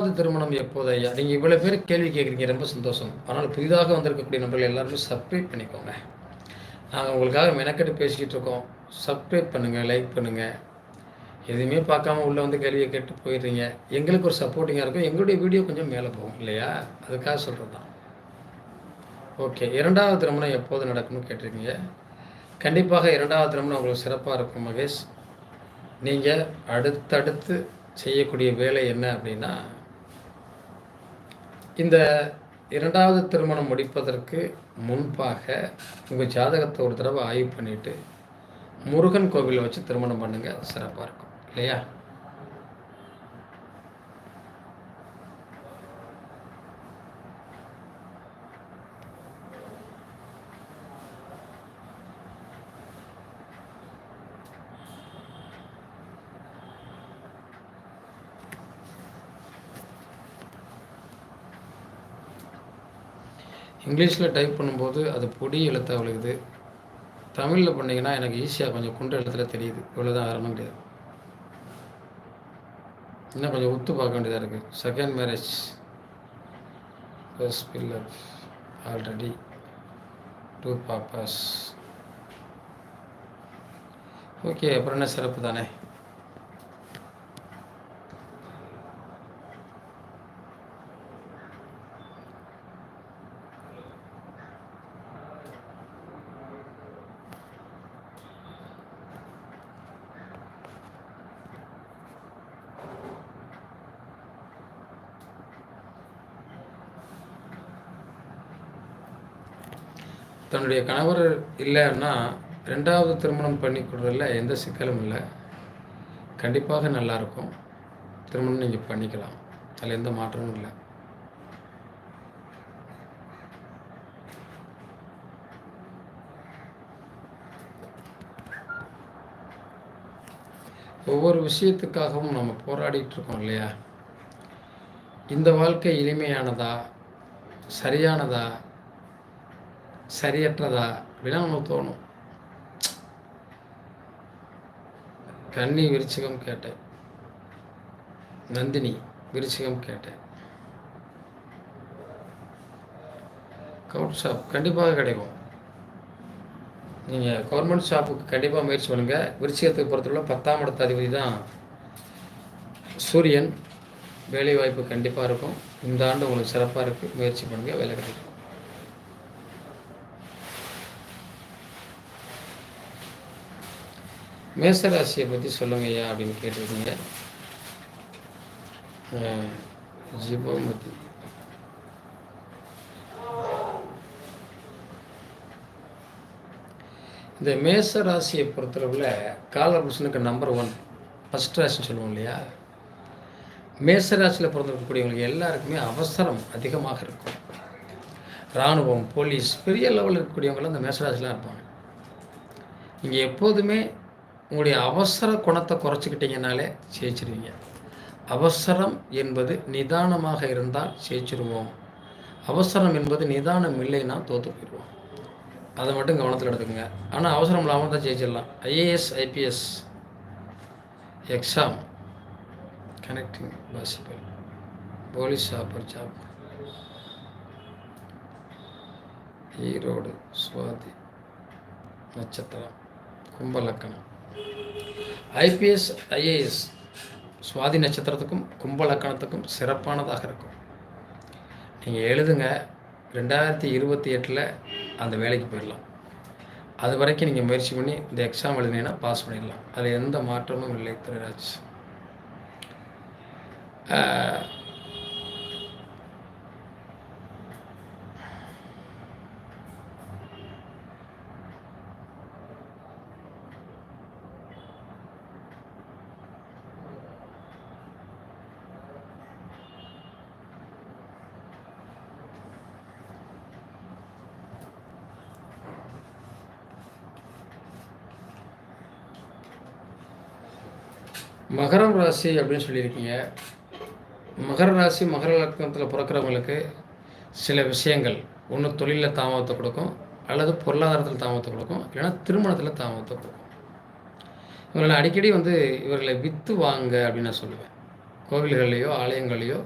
திருமணம் எப்போது ஐயா? நீங்கள் இவ்வளோ பேர் கேள்வி கேட்குறீங்க ரொம்ப சந்தோஷம். ஆனால் புதிதாக வந்திருக்கக்கூடிய நண்பர்கள் எல்லாருமே சப்ஸ்கிரைப் பண்ணிக்கோங்க. நாங்கள் உங்களுக்காக மெனக்கெட்டு பேசிக்கிட்டு இருக்கோம். சப்ஸ்கிரைப் பண்ணுங்கள் லைக் பண்ணுங்கள் எதுவுமே பார்க்காம உள்ளே வந்து கேள்வியை கேட்டு போயிடுறீங்க. எங்களுக்கு ஒரு சப்போர்ட்டிங்காக இருக்கும். எங்களுடைய வீடியோ கொஞ்சம் மேலே போகும் இல்லையா? அதுக்காக சொல்கிறது தான் ஓகே இரண்டாவது திருமணம் எப்போது நடக்கும்னு கேட்டிருக்கீங்க. கண்டிப்பாக இரண்டாவது திருமணம் உங்களுக்கு சிறப்பாக இருக்கும் மகேஷ். நீங்கள் அடுத்தடுத்து செய்யக்கூடிய வேலை என்ன அப்படின்னா இந்த இரண்டாவது திருமணம் முடிப்பதற்கு முன்பாக உங்கள் ஜாதகத்தை ஒரு தடவை ஆய்வு பண்ணிவிட்டு முருகன் கோவிலை வச்சு திருமணம் பண்ணுங்கள் சிறப்பாக இருக்கும். இல்லையா? இங்கிலீஷில் டைப் பண்ணும்போது அது பொடி எழுத்தாக விழுகுது. தமிழில் பண்ணிங்கன்னா எனக்கு ஈஸியாக கொஞ்சம் குண்டு எழுத்தில் தெரியுது. இவ்வளோதான் வரணும் கிடையாது இன்னும் கொஞ்சம் ஒத்து பார்க்க வேண்டியதாக இருக்குது second marriage first pillar already two பாப்பாஸ் okay அப்புறம் என்ன சிறப்பு தானே? தன்னுடைய கணவர் இல்லைன்னா ரெண்டாவது திருமணம் பண்ணி கொடுறதுல எந்த சிக்கலும் இல்லை. கண்டிப்பாக நல்லாயிருக்கும். திருமணம் நீங்கள் பண்ணிக்கலாம். அதில் எந்த மாற்றமும் இல்லை. ஒவ்வொரு விஷயத்துக்காகவும் நம்ம போராடிட்டு இருக்கோம் இல்லையா? இந்த வாழ்க்கை இனிமையானதா? சரியானதா? சரியற்றதா? அப்படின்னா நமக்கு தோணும். கன்னி விருச்சிகம் கேட்டேன். நந்தினி விருச்சிகம் கேட்டேன். கவுட் ஷாப் கண்டிப்பாக கிடைக்கும். நீங்கள் கவர்மெண்ட் ஷாப்புக்கு கண்டிப்பாக முயற்சி பண்ணுங்கள் விருச்சிகத்துக்கு பொறுத்தவரை பத்தாம் இடத்த அதிபதி தான் சூரியன். வேலை வாய்ப்பு கண்டிப்பாக இருக்கும். இந்த ஆண்டு உங்களுக்கு சிறப்பாக இருக்குது முயற்சி பண்ணுங்கள் வேலை கிடைக்கும். மேசராசியை பற்றி சொல்லுங்க ஐயா அப்படின்னு கேட்டிருக்கீங்க. ஜிபோமதி. இந்த மேச ராசியை பொறுத்தளவில் காலபுருஷனுக்கு நம்பர் ஒன் ஃபஸ்ட் ராசின்னு சொல்லுவோம் இல்லையா? மேச ராசியில் பிறந்திருக்கக்கூடியவங்களுக்கு எல்லாருக்குமே அவசரம் அதிகமாக இருக்கும். இராணுவம் போலீஸ் பெரிய லெவலில் இருக்கக்கூடியவங்களாம் இந்த மேசராசிலாம் இருப்பாங்க. நீங்கள் எப்போதுமே உங்களுடைய அவசர குணத்தை குறைச்சிக்கிட்டீங்கனாலே ஜெயிச்சிருவீங்க. அவசரம் என்பது நிதானமாக இருந்தால் ஜெயிச்சிருவோம். அவசரம் என்பது நிதானம் இல்லைன்னா தோற்று போயிடுவோம். அதை மட்டும் கவனத்தில் எடுத்துக்கோங்க. ஆனால் அவசரம் இல்லாமல் தான் ஜெயிச்சிடலாம். IAS IPS exam connecting possible police offer job Erode Swathi நட்சத்திரம் கும்பலக்கணம். ஐபிஎஸ் ஐஏஎஸ் சுவாதி நட்சத்திரத்துக்கும் கும்பலக்கணத்துக்கும் சிறப்பானதாக இருக்கும். நீங்கள் எழுதுங்க ரெண்டாயிரத்தி இருபத்தி எட்டில் அந்த வேலைக்கு போயிடலாம். அது வரைக்கும் நீங்கள் முயற்சி பண்ணி இந்த எக்ஸாம் எழுதினீங்கன்னா பாஸ் பண்ணிடலாம். அதில் எந்த மாற்றமும் இல்லை திரைராஜ் மகரம் ராசி அப்படின்னு சொல்லியிருக்கீங்க. மகர ராசி மகர லக்னத்தில் பிறக்கிறவங்களுக்கு சில விஷயங்கள். ஒன்று தொழிலில் தாமதத்தை கொடுக்கும். அல்லது பொருளாதாரத்தில் தாமதத்தை கொடுக்கும். இல்லைன்னா திருமணத்தில் தாமதத்தை கொடுக்கும். இவர்களை அடிக்கடி வந்து இவர்களை விற்று வாங்க அப்படின்னு நான் சொல்லுவேன். கோவில்கள்லேயோ ஆலயங்கள்லேயோ